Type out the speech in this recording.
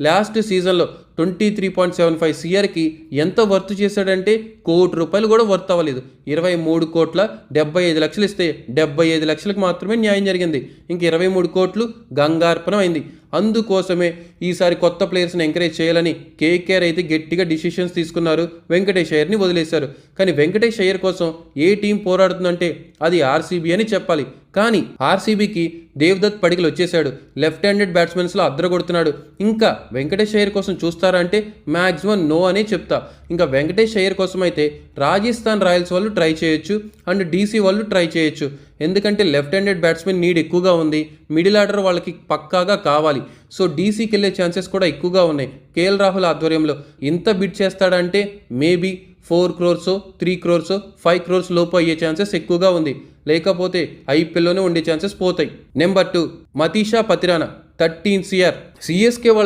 Last సీజన్లో twenty three point seven five సిఆర్కి ఎంత worth చేశాడంటే కోటి రూపాయలు కూడా వర్త్ అవ్వలేదు. ఇరవై మూడు కోట్ల డెబ్బై ఐదు లక్షలు ఇస్తే డెబ్బై ఐదు లక్షలకు మాత్రమే న్యాయం జరిగింది. ఇంక ఇరవై మూడు కోట్లు గంగార్పణం అయింది. అందుకోసమే ఈసారి కొత్త ప్లేయర్స్ని ఎంకరేజ్ చేయాలని కేకేఆర్ అయితే గట్టిగా డిసిషన్స్ తీసుకున్నారు. వెంకటేష్ అయ్యర్ని వదిలేశారు. కానీ వెంకటేష్ అయ్యర్ కోసం ఏ టీం పోరాడుతుందంటే అది ఆర్సీబీ అని చెప్పాలి. కానీ ఆర్సీబీకి దేవ్దత్ పడిగలు వచ్చేశాడు. లెఫ్ట్ హ్యాండెడ్ బ్యాట్స్మెన్స్లో అద్దర కొడుతున్నాడు ఇంకా వెంకటేష్ అయ్యర్ కోసం చూస్తారా? అంటే మ్యాక్సిమం నో అనే చెప్తా. ఇంకా వెంకటేష్ అయ్యర్ కోసం అయితే రాజస్థాన్ రాయల్స్ వాళ్ళు ట్రై చేయొచ్చు అండ్ డీసీ వాళ్ళు ట్రై చేయొచ్చు. ఎందుకంటే లెఫ్ట్ హ్యాండెడ్ బ్యాట్స్మెన్ నీడ్ ఎక్కువగా ఉంది. మిడిల్ ఆర్డర్ వాళ్ళకి పక్కాగా కావాలి. సో డీసీకి వెళ్ళే ఛాన్సెస్ కూడా ఎక్కువగా ఉన్నాయి. కేఎల్ రాహుల్ ఆధ్వర్యంలో ఇంత బిడ్ చేస్తాడంటే maybe four crores three crores five crores లోపు అయ్యే ఛాన్సెస్ ఎక్కువగా ఉంది. లేకపోతే ఐపీఎల్లోనే ఉండే ఛాన్సెస్ పోతాయి. Number two Matheesha Pathirana thirteen CR. CSK వాళ్ళ